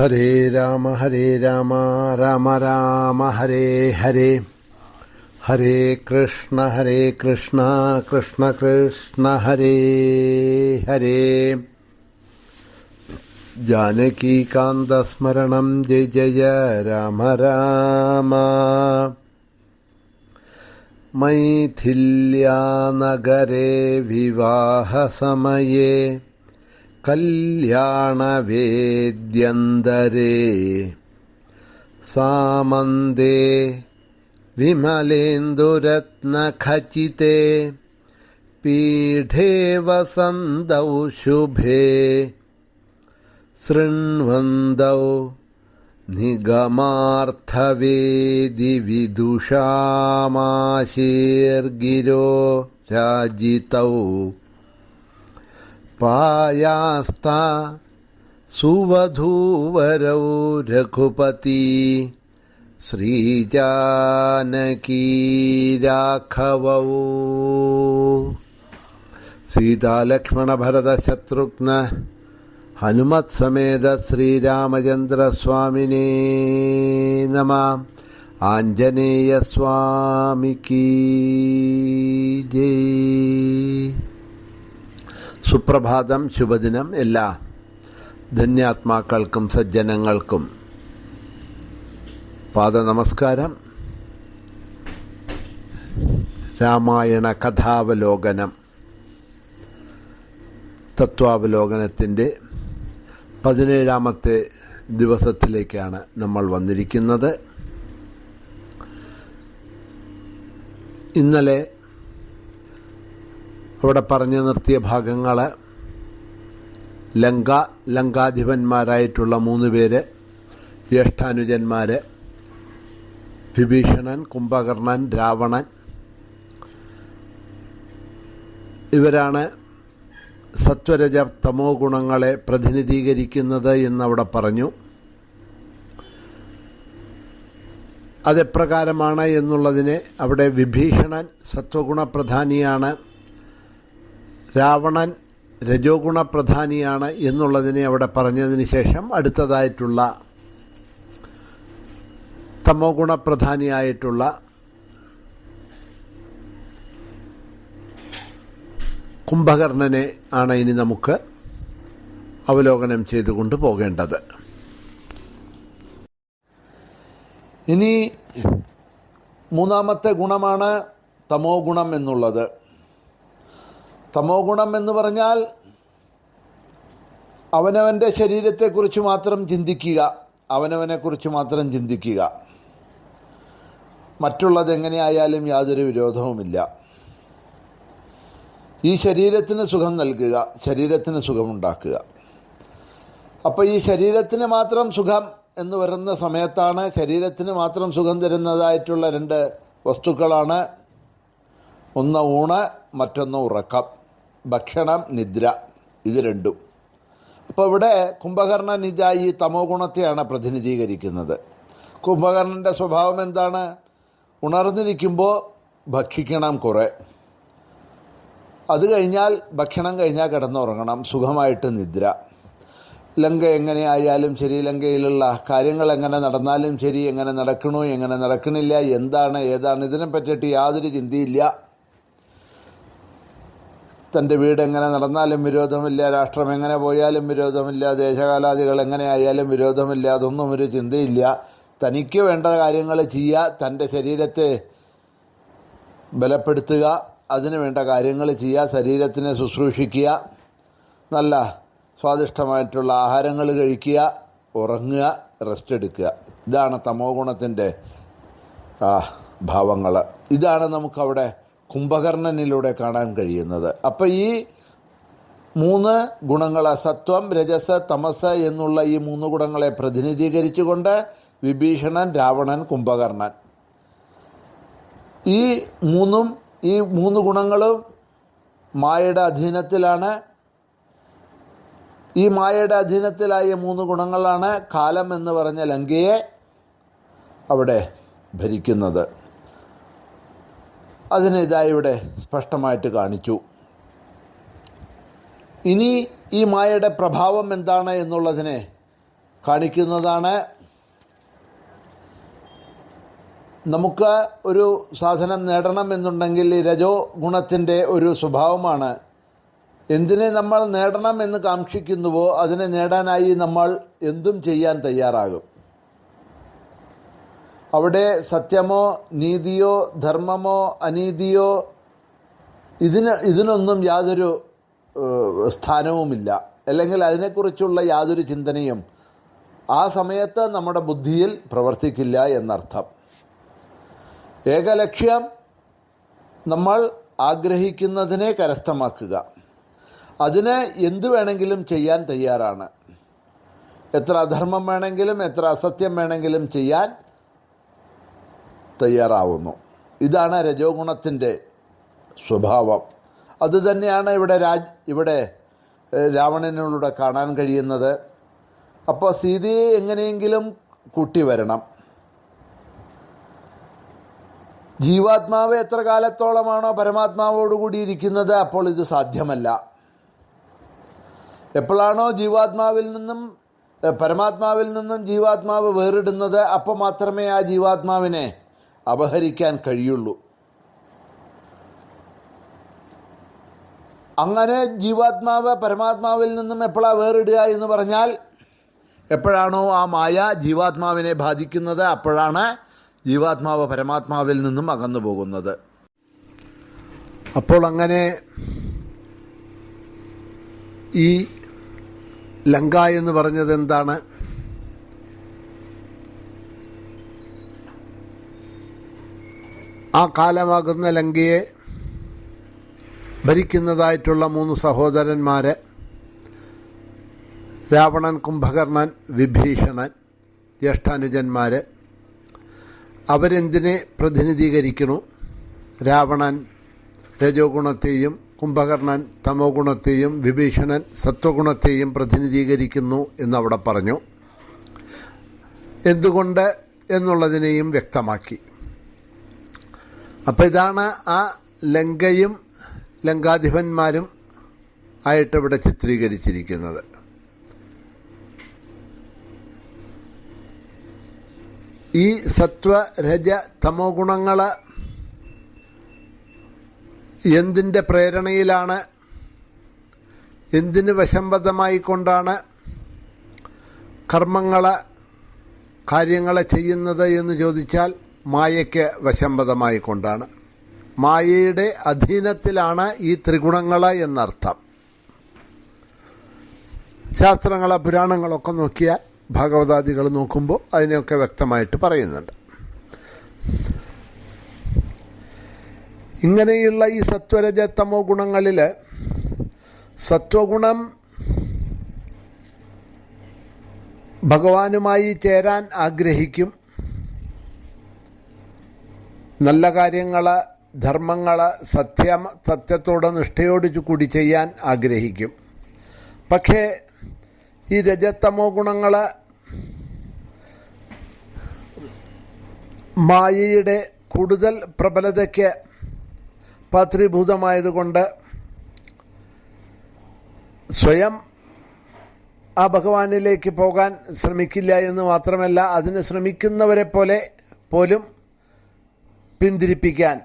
हरे राम हरे राम राम राम, हरे हरे। हरे कृष्ण हरे कृष्ण कृष्ण कृष्ण, हरे हरे। जानकीकान्तस्मरणं जय जय, राम राम। मैथिल्यानगरे विवाहसमये കല്യാണവേദ്യന്തരേ. സാമന്തേ വിമലേന്ദുരത്നഖചിതേ. പീഠേ വസന്തൗ ശുഭേ. ശൃണ്വന്തൗ നിഗമാർത്ഥവേദി വിദുഷാമാശീർഗിരോ രാജിതൗ. पायास्ता सुवधूवरौ रघुपती श्रीजानकी राघवौ सीतालक्ष्मणभरतशत्रुघ्न हनुमत्समेत श्रीरामचन्द्रस्वामिने नमः आञ्जनेयस्वामिकी जय സുപ്രഭാതം ശുഭദിനം എല്ലാ ധന്യാത്മാക്കൾക്കും സജ്ജനങ്ങൾക്കും. പാദനമസ്കാരം. രാമായണ കഥാവലോകനം. തത്വാവലോകനത്തിന്റെ പതിനേഴാമത്തെ ദിവസത്തിലേക്കാണ് നമ്മൾ വന്നിരിക്കുന്നത്. ഇന്നലെ അവിടെ പറഞ്ഞു നിർത്തിയ ഭാഗങ്ങൾ ലങ്ക ലങ്കാധിപന്മാരായിട്ടുള്ള മൂന്ന് പേര് ജ്യേഷ്ഠാനുജന്മാർ വിഭീഷണൻ കുംഭകർണൻ രാവണൻ. ഇവരാണ് സത്വരജ തമോ ഗുണങ്ങളെ പ്രതിനിധീകരിക്കുന്നത് എന്നവിടെ പറഞ്ഞു. അതെപ്രകാരമാണ് എന്നുള്ളതിനെ അവിടെ വിഭീഷണൻ സത്വഗുണപ്രധാനിയാണ്. രാവണൻ രജോഗുണപ്രധാനിയാണ് എന്നുള്ളതിനെ അവിടെ പറഞ്ഞതിന് ശേഷം അടുത്തതായിട്ടുള്ള തമോ ഗുണപ്രധാനിയായിട്ടുള്ള കുംഭകർണനെ ആണ് ഇനി നമുക്ക് അവലോകനം ചെയ്തുകൊണ്ട് പോകേണ്ടത്. ഇനി മൂന്നാമത്തെ ഗുണമാണ് തമോ ഗുണം എന്നുള്ളത്. തമോ ഗുണം എന്ന് പറഞ്ഞാൽ അവനവന്റെ ശരീരത്തെക്കുറിച്ച് മാത്രം ചിന്തിക്കുക അവനവനെക്കുറിച്ച് മാത്രം ചിന്തിക്കുക. മറ്റുള്ളതെങ്ങനെയായാലും യാതൊരു വിരോധവുമില്ല. ഈ ശരീരത്തിന് സുഖം നൽകുക ശരീരത്തിന് സുഖമുണ്ടാക്കുക. അപ്പോൾ ഈ ശരീരത്തിന് മാത്രം സുഖം എന്ന് വരുന്ന സമയത്താണ് ശരീരത്തിന് മാത്രം സുഖം തരുന്നതായിട്ടുള്ള രണ്ട് വസ്തുക്കളാണ്. ഒന്ന് ഊണ് മറ്റൊന്ന് ഉറക്കം. ഭക്ഷണം നിദ്ര ഇത് രണ്ടും. അപ്പോൾ ഇവിടെ കുംഭകർണ നിദ്ര ഈ തമോ ഗുണത്തെയാണ് പ്രതിനിധീകരിക്കുന്നത്. കുംഭകർണന്റെ സ്വഭാവം എന്താണ്? ഉണർന്നിരിക്കുമ്പോൾ ഭക്ഷിക്കണം കുറേ. അത് കഴിഞ്ഞാൽ ഭക്ഷണം കഴിഞ്ഞാൽ കിടന്നുറങ്ങണം സുഖമായിട്ട് നിദ്ര. ലങ്ക എങ്ങനെയായാലും ശരി ലങ്കയിലുള്ള കാര്യങ്ങൾ എങ്ങനെ നടന്നാലും ശരി എങ്ങനെ നടക്കണോ എങ്ങനെ നടക്കണില്ല എന്താണ് ഏതാണ് ഇതിനെ പറ്റിയിട്ട് യാതൊരു ചിന്തയില്ല. തന്റെ വീട് എങ്ങനെ നടന്നാലും വിരോധമില്ല രാഷ്ട്രം എങ്ങനെ പോയാലും വിരോധമില്ല ദേശകാലാദികൾ എങ്ങനെ ആയാലും വിരോധമില്ല അതൊന്നും ഒരു ചിന്തയില്ല. തനിക്ക് വേണ്ട കാര്യങ്ങൾ ചെയ്യുക തന്റെ ശരീരത്തെ ബലപ്പെടുത്തുക അതിനു വേണ്ട കാര്യങ്ങൾ ചെയ്യുക ശരീരത്തിനെ ശുശ്രൂഷിക്കുക നല്ല സ്വാദിഷ്ടമായിട്ടുള്ള ആഹാരങ്ങൾ കഴിക്കുക ഉറങ്ങുക റെസ്റ്റ് എടുക്കുക. ഇതാണ് തമോ ഗുണത്തിന്റെ ഭാവങ്ങൾ. ഇതാണ് നമുക്കവിടെ കുംഭകർണനിലൂടെ കാണാൻ കഴിയുന്നത്. അപ്പം ഈ മൂന്ന് ഗുണങ്ങൾ സത്വം രജസ് തമസ് എന്നുള്ള ഈ മൂന്ന് ഗുണങ്ങളെ പ്രതിനിധീകരിച്ചുകൊണ്ട് വിഭീഷണൻ രാവണൻ കുംഭകർണൻ. ഈ മൂന്നും ഈ മൂന്ന് ഗുണങ്ങളും മായയുടെ അധീനത്തിലാണ്. ഈ മായയുടെ അധീനത്തിലായ മൂന്ന് ഗുണങ്ങളാണ് കാലം എന്ന് പറഞ്ഞ ലങ്കയെ അവിടെ ഭരിക്കുന്നത്. അതിന് ഇവിടെ സ്പഷ്ടമായിട്ട് കാണിച്ചു. ഇനി ഈ മായയുടെ പ്രഭാവം എന്താണ് എന്നുള്ളതിനെ കാണിക്കുന്നതാണ്. നമുക്ക് ഒരു സാധനം നേടണം എന്നുണ്ടെങ്കിൽ ഈ രജോ ഗുണത്തിന്റെ ഒരു സ്വഭാവമാണ്. എന്തിനെ നമ്മൾ നേടണം എന്ന് കാക്ഷിക്കുന്നുവോ അതിനെ നേടാനായി നമ്മൾ എന്തും ചെയ്യാൻ തയ്യാറാകും. അവിടെ സത്യമോ നീതിയോ ധർമ്മമോ അനീതിയോ ഇതിന് ഇതിനൊന്നും യാതൊരു സ്ഥാനവുമില്ല. അല്ലെങ്കിൽ അതിനെക്കുറിച്ചുള്ള യാതൊരു ചിന്തനയും ആ സമയത്ത് നമ്മുടെ ബുദ്ധിയിൽ പ്രവർത്തിക്കില്ല എന്നർത്ഥം. ഏകലക്ഷ്യം നമ്മൾ ആഗ്രഹിക്കുന്നതിനെ കരസ്ഥമാക്കുക. അതിന് എന്തു വേണമെങ്കിലും ചെയ്യാൻ തയ്യാറാണ്. എത്ര അധർമ്മം വേണമെങ്കിലും എത്ര അസത്യം വേണമെങ്കിലും ചെയ്യാൻ തയ്യാറാവുന്നു. ഇതാണ് രജോ ഗുണത്തിന്റെ സ്വഭാവം അതുതന്നെയാണ് ഇവിടെ രാജ് ഇവിടെ രാവണനിലൂടെ കാണാൻ കഴിയുന്നത്. അപ്പോൾ സീതയെ എങ്ങനെയെങ്കിലും കൂട്ടി വരണം. ജീവാത്മാവ് എത്ര കാലത്തോളമാണോ പരമാത്മാവോടുകൂടി ഇരിക്കുന്നത് അപ്പോൾ ഇത് സാധ്യമല്ല. എപ്പോഴാണോ ജീവാത്മാവിൽ നിന്നും പരമാത്മാവിൽ നിന്നും ജീവാത്മാവ് വേറിടുന്നത് അപ്പോൾ മാത്രമേ ആ ജീവാത്മാവിനെ അപഹരിക്കാൻ കഴിയുള്ളൂ. അങ്ങനെ ജീവാത്മാവ് പരമാത്മാവിൽ നിന്നും എപ്പോഴാണ് വേറിടുക എന്ന് പറഞ്ഞാൽ എപ്പോഴാണോ ആ മായ ജീവാത്മാവിനെ ബാധിക്കുന്നത് അപ്പോഴാണ് ജീവാത്മാവ് പരമാത്മാവിൽ നിന്നും അകന്നു പോകുന്നത്. അപ്പോൾ അങ്ങനെ ഈ ലങ്ക എന്ന് പറഞ്ഞത് എന്താണ്? ആ കാലമാകുന്ന ലങ്കയെ ഭരിക്കുന്നതായിട്ടുള്ള മൂന്ന് സഹോദരന്മാര് രാവണൻ കുംഭകർണൻ വിഭീഷണൻ ജ്യേഷ്ഠാനുജന്മാർ അവരെന്തിനെ പ്രതിനിധീകരിക്കണു രാവണൻ രജോ ഗുണത്തെയും കുംഭകർണൻ തമോ ഗുണത്തെയും വിഭീഷണൻ സത്വഗുണത്തെയും പ്രതിനിധീകരിക്കുന്നു എന്നവിടെ പറഞ്ഞു. എന്തുകൊണ്ട് എന്നുള്ളതിനെയും വ്യക്തമാക്കി. അപ്പോൾ ഇതാണ് ആ ലങ്കയും ലങ്കാധിപന്മാരും ആയിട്ട് ഇവിടെ ചിത്രീകരിച്ചിരിക്കുന്നത്. ഈ സത്വ രജ തമോ ഗുണങ്ങൾ എന്തിന്റെ പ്രേരണയിലാണ്? എന്തിന് വശംബദ്ധമായിക്കൊണ്ടാണ് കർമ്മങ്ങൾ കാര്യങ്ങളെ ചെയ്യുന്നത് എന്ന് ചോദിച്ചാൽ മായയ്ക്ക് വശംവദമായിക്കൊണ്ടാണ് മായയുടെ അധീനത്തിലാണ് ഈ ത്രിഗുണങ്ങൾ എന്നർത്ഥം. ശാസ്ത്രങ്ങൾ പുരാണങ്ങളൊക്കെ നോക്കിയാൽ ഭാഗവതാദികൾ നോക്കുമ്പോൾ അതിനെയൊക്കെ വ്യക്തമായിട്ട് പറയുന്നുണ്ട്. ഇങ്ങനെയുള്ള ഈ സത്വരജത്തമോ തമോ ഗുണങ്ങളിൽ സത്വഗുണം ഭഗവാനുമായി ചേരാൻ ആഗ്രഹിക്കും നല്ല കാര്യങ്ങൾ ധർമ്മങ്ങൾ സത്യ സത്യത്തോട് നിഷ്ഠയോട് കൂടി ചെയ്യാൻ ആഗ്രഹിക്കും. പക്ഷേ ഈ രജത്തമോ ഗുണങ്ങൾ മായയുടെ കൂടുതൽ പ്രബലതയ്ക്ക് പാത്രീഭൂതമായതുകൊണ്ട് സ്വയം ആ ഭഗവാനിലേക്ക് പോകാൻ ശ്രമിക്കില്ല എന്ന് മാത്രമല്ല അതിന് ശ്രമിക്കുന്നവരെ പോലെ പോലും പിന്തിരിപ്പിക്കാൻ.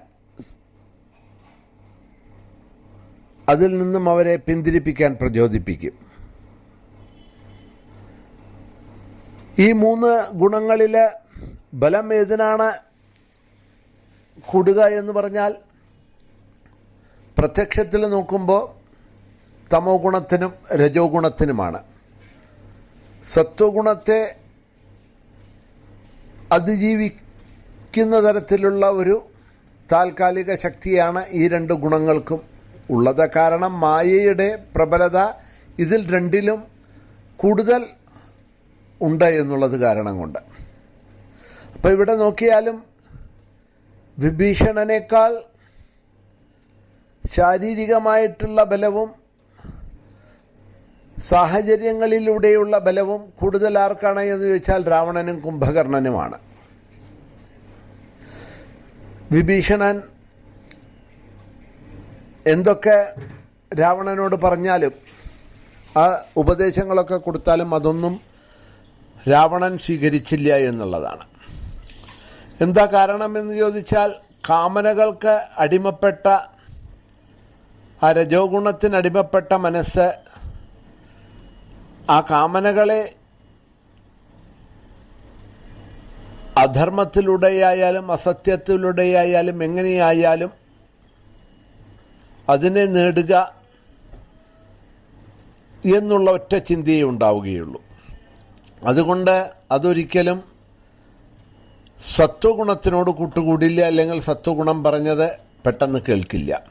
അതിൽ നിന്നും അവരെ പിന്തിരിപ്പിക്കാൻ പ്രചോദിപ്പിക്കും. ഈ മൂന്ന് ഗുണങ്ങളിൽ ബലം ഏതിനാണ്? കൂടുക എന്ന് പറഞ്ഞാൽ പ്രത്യക്ഷത്തിൽ നോക്കുമ്പോൾ തമോ ഗുണത്തിനും രജോ ഗുണത്തിനുമാണ്. സത്വഗുണത്തെ അതിജീവിക്കുന്ന തരത്തിലുള്ള ഒരു താൽക്കാലിക ശക്തിയാണ് ഈ രണ്ട് ഗുണങ്ങൾക്കും ഉള്ളത്. കാരണം മായയുടെ പ്രബലത ഇതിൽ രണ്ടിലും കൂടുതൽ ഉണ്ട് എന്നുള്ളത് കാരണം കൊണ്ട്. അപ്പോൾ ഇവിടെ നോക്കിയാലും വിഭീഷണനേക്കാൾ ശാരീരികമായിട്ടുള്ള ബലവും സാഹചര്യങ്ങളിലൂടെയുള്ള ബലവും കൂടുതൽ ആർക്കാണ് എന്ന് ചോദിച്ചാൽ രാവണനും കുംഭകർണനുമാണ്. വിഭീഷണൻ എന്തൊക്കെ രാവണനോട് പറഞ്ഞാലും ആ ഉപദേശങ്ങളൊക്കെ കൊടുത്താലും അതൊന്നും രാവണൻ സ്വീകരിച്ചില്ല എന്നുള്ളതാണ്. എന്താ കാരണമെന്ന് ചോദിച്ചാൽ കാമനകൾക്ക് അടിമപ്പെട്ട ആ രജോ ഗുണത്തിന് മനസ്സ് ആ കാമനകളെ അധർമ്മത്തിലൂടെയായാലും അസത്യത്തിലൂടെയായാലും എങ്ങനെയായാലും അതിനെ നേടുക എന്നുള്ള ഒറ്റ ചിന്തയേ ഉണ്ടാവുകയുള്ളൂ. അതുകൊണ്ട് അതൊരിക്കലും സത്വഗുണത്തിനോട് കൂട്ടുകൂടില്ല അല്ലെങ്കിൽ സത്വഗുണം പറഞ്ഞത് പെട്ടെന്ന് കേൾക്കില്ല.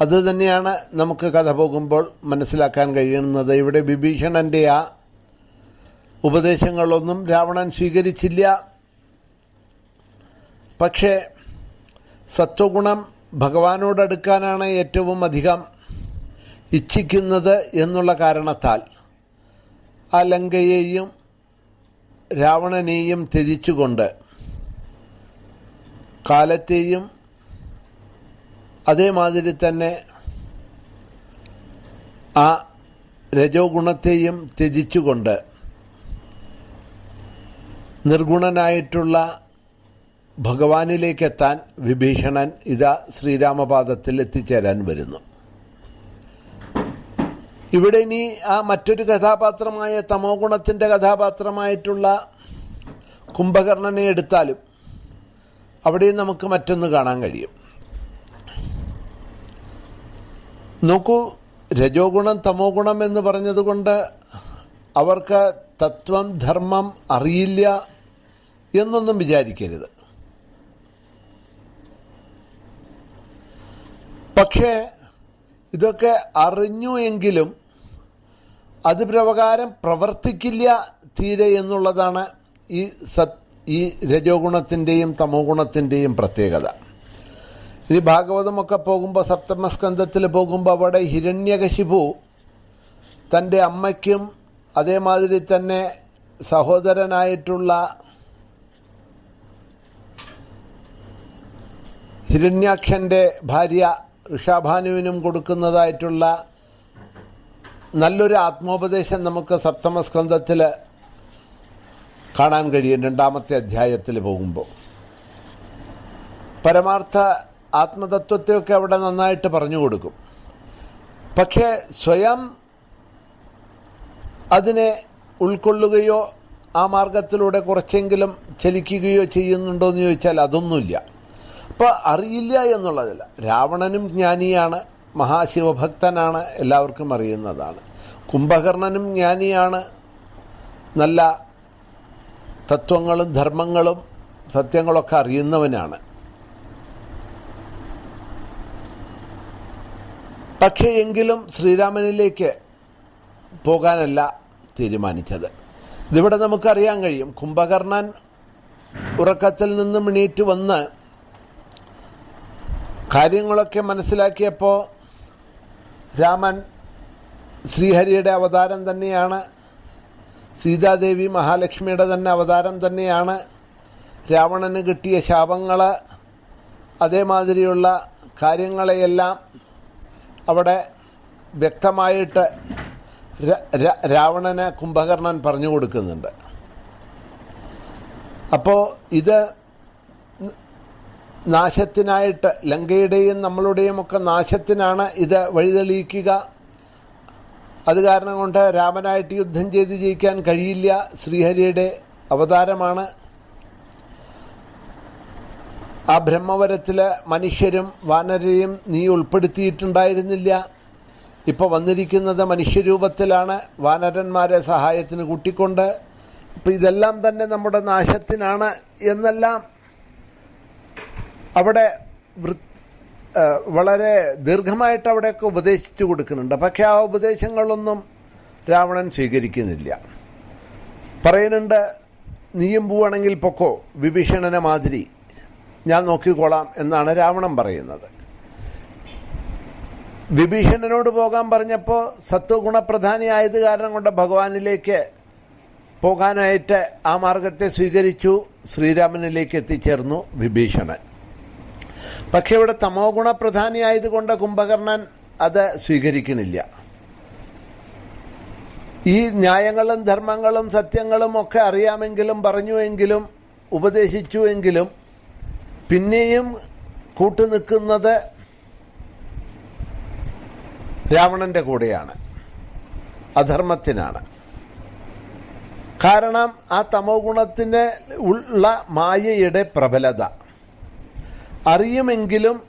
അത് തന്നെയാണ് നമുക്ക് കഥ പോകുമ്പോൾ മനസ്സിലാക്കാൻ കഴിയുന്നത്. ഇവിടെ വിഭീഷണന്റെ ആ ഉപദേശങ്ങളൊന്നും രാവണൻ സ്വീകരിച്ചില്ല. പക്ഷേ സത്വഗുണം ഭഗവാനോടടുക്കാനാണ് ഏറ്റവും അധികം ഇച്ഛിക്കുന്നത് എന്നുള്ള കാരണത്താൽ ആ ലങ്കയെയും രാവണനെയും ത്യജിച്ചുകൊണ്ട് കാലത്തെയും അതേമാതിരി തന്നെ ആ രജോ ഗുണത്തെയും ത്യജിച്ചുകൊണ്ട് നിർഗുണനായിട്ടുള്ള ഭഗവാനിലേക്കെത്താൻ വിഭീഷണൻ ഇതാ ശ്രീരാമപാദത്തിൽ എത്തിച്ചേരാൻ വരുന്നു. ഇവിടെ ഇനി ആ മറ്റൊരു കഥാപാത്രമായ തമോ ഗുണത്തിന്റെ കഥാപാത്രമായിട്ടുള്ള കുംഭകർണനെ എടുത്താലും അവിടെയും നമുക്ക് മറ്റൊന്ന് കാണാൻ കഴിയും. നോക്കൂ രജോ ഗുണം തമോ ഗുണം എന്ന് പറഞ്ഞതുകൊണ്ട് അവർക്ക് തത്വം ധർമ്മം അറിയില്ല എന്നൊന്നും വിചാരിക്കരുത്. പക്ഷേ ഇതൊക്കെ അറിഞ്ഞു എങ്കിലും അത് പ്രകാരം പ്രവർത്തിക്കില്ല തീരെ എന്നുള്ളതാണ് ഈ സത് ഈ രജോ ഗുണത്തിന്റെയും തമോ ഗുണത്തിന്റെയും പ്രത്യേകത. ഇത് ഭാഗവതമൊക്കെ പോകുമ്പോൾ സപ്തമസ്കന്ധത്തിൽ പോകുമ്പോൾ അവിടെ ഹിരണ്യകശിപു തന്റെ അമ്മയ്ക്കും അതേമാതിരി തന്നെ സഹോദരനായിട്ടുള്ള ഹിരണ്യാക്ഷന്റെ ഭാര്യ ഋഷാഭാനുവിനും കൊടുക്കുന്നതായിട്ടുള്ള നല്ലൊരു ആത്മോപദേശം നമുക്ക് സപ്തമസ്കന്ധത്തിൽ കാണാൻ കഴിയും രണ്ടാമത്തെ അധ്യായത്തിൽ പോകുമ്പോൾ. പരമാർത്ഥ ആത്മതത്വത്തെയൊക്കെ അവിടെ നന്നായിട്ട് പറഞ്ഞു കൊടുക്കും. പക്ഷേ സ്വയം അതിനെ ഉൾക്കൊള്ളുകയോ ആ മാർഗത്തിലൂടെ കുറച്ചെങ്കിലും ചലിക്കുകയോ ചെയ്യുന്നുണ്ടോ എന്ന് ചോദിച്ചാൽ അതൊന്നുമില്ല. അപ്പോൾ അറിയില്ല എന്നുള്ളതില്ല. രാവണനും ജ്ഞാനിയാണ് മഹാശിവഭക്തനാണ് എല്ലാവർക്കും അറിയുന്നതാണ്. കുംഭകർണനും ജ്ഞാനിയാണ്. നല്ല തത്വങ്ങളും ധർമ്മങ്ങളും സത്യങ്ങളൊക്കെ അറിയുന്നവനാണ്. പക്ഷേ എങ്കിലും ശ്രീരാമനിലേക്ക് പോകാനല്ല തീരുമാനിച്ചത്. ഇതിവിടെ നമുക്കറിയാൻ കഴിയും. കുംഭകർണൻ ഉറക്കത്തിൽ നിന്നും എണീറ്റ് വന്ന് കാര്യങ്ങളൊക്കെ മനസ്സിലാക്കിയപ്പോൾ രാമൻ ശ്രീഹരിയുടെ അവതാരം തന്നെയാണ്. സീതാദേവി മഹാലക്ഷ്മിയുടെ തന്നെ അവതാരം തന്നെയാണ്. രാവണന് കിട്ടിയ ശാപങ്ങൾ അതേമാതിരിയുള്ള കാര്യങ്ങളെയെല്ലാം അവിടെ വ്യക്തമായിട്ട് രാവണന് കുംഭകർണൻ പറഞ്ഞു കൊടുക്കുന്നുണ്ട്. അപ്പോൾ ഇത് നാശത്തിനായിട്ട് ലങ്കയുടെയും നമ്മളുടെയും ഒക്കെ നാശത്തിനാണ് ഇത് വഴിതെളിയിക്കുക. അത് കാരണം കൊണ്ട് രാമനായിട്ട് യുദ്ധം ചെയ്ത് ജയിക്കാൻ കഴിയില്ല. ശ്രീഹരിയുടെ അവതാരമാണ്. ആ ബ്രഹ്മവരത്തിൽ മനുഷ്യരും വാനരെയും നീ ഉൾപ്പെടുത്തിയിട്ടുണ്ടായിരുന്നില്ല. ഇപ്പോൾ വന്നിരിക്കുന്നത് മനുഷ്യരൂപത്തിലാണ്. വാനരന്മാരെ സഹായത്തിന് കൂട്ടിക്കൊണ്ട്. ഇപ്പം ഇതെല്ലാം തന്നെ നമ്മുടെ നാശത്തിനാണ് എന്നെല്ലാം അവിടെ വളരെ ദീർഘമായിട്ട് അവിടെയൊക്കെ ഉപദേശിച്ചു കൊടുക്കുന്നുണ്ട്. പക്ഷേ ആ ഉപദേശങ്ങളൊന്നും രാവണൻ സ്വീകരിക്കുന്നില്ല. പറയുന്നുണ്ട് നീയും പോവുകയാണെങ്കിൽ പൊക്കോ വിഭീഷണനെ മാതിരി. ഞാൻ നോക്കിക്കോളാം എന്നാണ് രാവണൻ പറയുന്നത്. വിഭീഷണനോട് പോകാൻ പറഞ്ഞപ്പോൾ സത്വഗുണപ്രധാനിയായത് കാരണം കൊണ്ട് ഭഗവാനിലേക്ക് പോകാനായിട്ട് ആ മാർഗത്തെ സ്വീകരിച്ചു ശ്രീരാമനിലേക്ക് എത്തിച്ചേർന്നു വിഭീഷണൻ. പക്ഷെ ഇവിടെ തമോ ഗുണപ്രധാനിയായതുകൊണ്ട് കുംഭകർണൻ അത് സ്വീകരിക്കണില്ല. ഈ ന്യായങ്ങളും ധർമ്മങ്ങളും സത്യങ്ങളും ഒക്കെ അറിയാമെങ്കിലും പറഞ്ഞുവെങ്കിലും ഉപദേശിച്ചുവെങ്കിലും പിന്നെയും കൂട്ടുനിൽക്കുന്നത് രാവണന്റെ കൂടെയാണ്. അധർമ്മത്തിനാണ്. കാരണം ആ തമോ ഗുണത്തിന് ഉള്ള മായയുടെ പ്രബലത. അറിയുമെങ്കിലും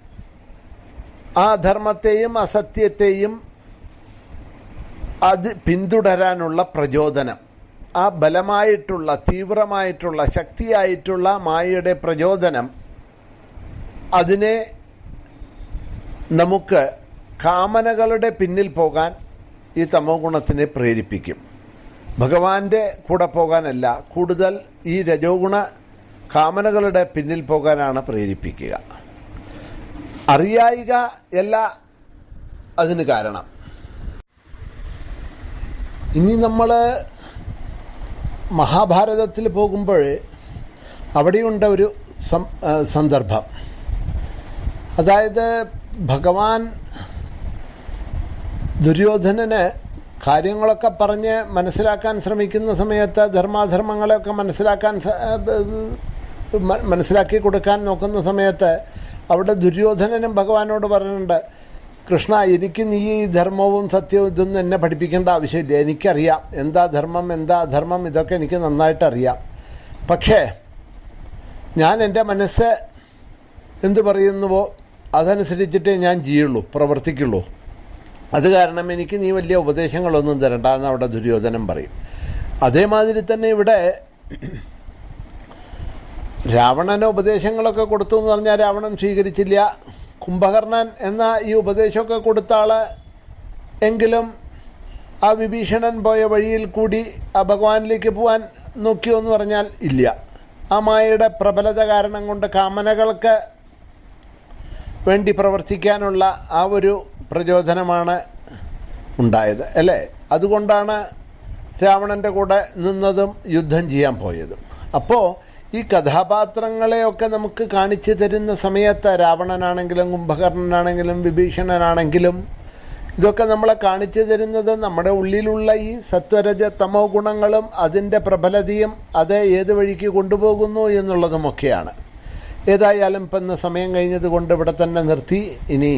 ആ ധർമ്മത്തെയും അസത്യത്തെയും അത് പിന്തുടരാനുള്ള പ്രചോദനം. ആ ബലമായിട്ടുള്ള തീവ്രമായിട്ടുള്ള ശക്തിയായിട്ടുള്ള മായയുടെ പ്രചോദനം അതിനെ നമുക്ക് കാമനകളുടെ പിന്നിൽ പോകാൻ ഈ തമോ ഗുണത്തിനെ പ്രേരിപ്പിക്കും. ഭഗവാന്റെ കൂടെ പോകാനല്ല കൂടുതൽ ഈ രജോഗുണ കാമനകളുടെ പിന്നിൽ പോകാനാണ് പ്രേരിപ്പിക്കുക. അറിയായിക അല്ല അതിന് കാരണം. ഇനി നമ്മൾ മഹാഭാരതത്തിൽ പോകുമ്പോൾ അവിടെയുണ്ട് ഒരു സന്ദർഭം. അതായത് ഭഗവാൻ ദുര്യോധനന് കാര്യങ്ങളൊക്കെ പറഞ്ഞ് മനസ്സിലാക്കാൻ ശ്രമിക്കുന്ന സമയത്ത് ധർമാധർമ്മങ്ങളെയൊക്കെ മനസ്സിലാക്കാൻ മനസ്സിലാക്കി കൊടുക്കാൻ നോക്കുന്ന സമയത്ത് അവിടെ ദുര്യോധനനും ഭഗവാനോട് പറഞ്ഞിട്ടുണ്ട് കൃഷ്ണ എനിക്ക് നീ ഈ ധർമ്മവും സത്യവും ഇതൊന്നും എന്നെ പഠിപ്പിക്കേണ്ട ആവശ്യമില്ല. എനിക്കറിയാം. എന്താ ധർമ്മം എന്താ അധർമ്മം? ഇതൊക്കെ എനിക്ക് നന്നായിട്ടറിയാം പക്ഷേ ഞാൻ എന്റെ മനസ്സ് എന്ത് പറയുന്നുവോ അതനുസരിച്ചിട്ടേ ഞാൻ ചെയ്യുള്ളൂ പ്രവർത്തിക്കുള്ളൂ. അത് കാരണം എനിക്ക് നീ വലിയ ഉപദേശങ്ങളൊന്നും തരണ്ട എന്ന് അവിടെ ദുര്യോധനം പറയും. അതേമാതിരി തന്നെ ഇവിടെ രാവണന് ഉപദേശങ്ങളൊക്കെ കൊടുത്തു എന്ന് പറഞ്ഞാൽ രാവണൻ സ്വീകരിച്ചില്ല. കുംഭകർണൻ എന്ന ഈ ഉപദേശമൊക്കെ കൊടുത്ത ആൾ എങ്കിലും ആ വിഭീഷണൻ പോയ വഴിയിൽ കൂടി ആ ഭഗവാനിലേക്ക് പോകാൻ നോക്കിയോ എന്ന് പറഞ്ഞാൽ ഇല്ല. ആ മായയുടെ പ്രബലത കാരണം കൊണ്ട് കാമനകൾക്ക് വേണ്ടി പ്രവർത്തിക്കാനുള്ള ആ ഒരു പ്രചോദനമാണ് ഉണ്ടായത് അല്ലേ? അതുകൊണ്ടാണ് രാവണന്റെ കൂടെ നിന്നതും യുദ്ധം ചെയ്യാൻ പോയതും. അപ്പോൾ ഈ കഥാപാത്രങ്ങളെയൊക്കെ നമുക്ക് കാണിച്ചു തരുന്ന സമയത്ത് രാവണനാണെങ്കിലും കുംഭകർണനാണെങ്കിലും വിഭീഷണനാണെങ്കിലും ഇതൊക്കെ നമ്മളെ കാണിച്ചു തരുന്നത് നമ്മുടെ ഉള്ളിലുള്ള ഈ സത്വരജ തമോ ഗുണങ്ങളും അതിന്റെ പ്രബലതയും അത് ഏത് വഴിക്ക് കൊണ്ടുപോകുന്നു എന്നുള്ളതുമൊക്കെയാണ്. ഏതായാലും ഇപ്പം സമയം കഴിഞ്ഞത് കൊണ്ട് ഇവിടെ തന്നെ നിർത്തി. ഇനി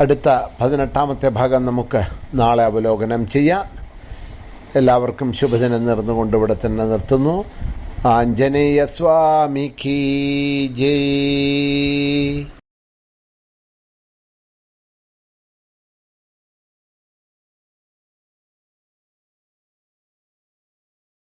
അടുത്ത പതിനെട്ടാമത്തെ ഭാഗം നമുക്ക് നാളെ അവലോകനം ചെയ്യാം. എല്ലാവർക്കും ശുഭദിനം നേർന്നുകൊണ്ട് ഇവിടെ തന്നെ നിർത്തുന്നു. आञ्जनेयस्वामिकी जय।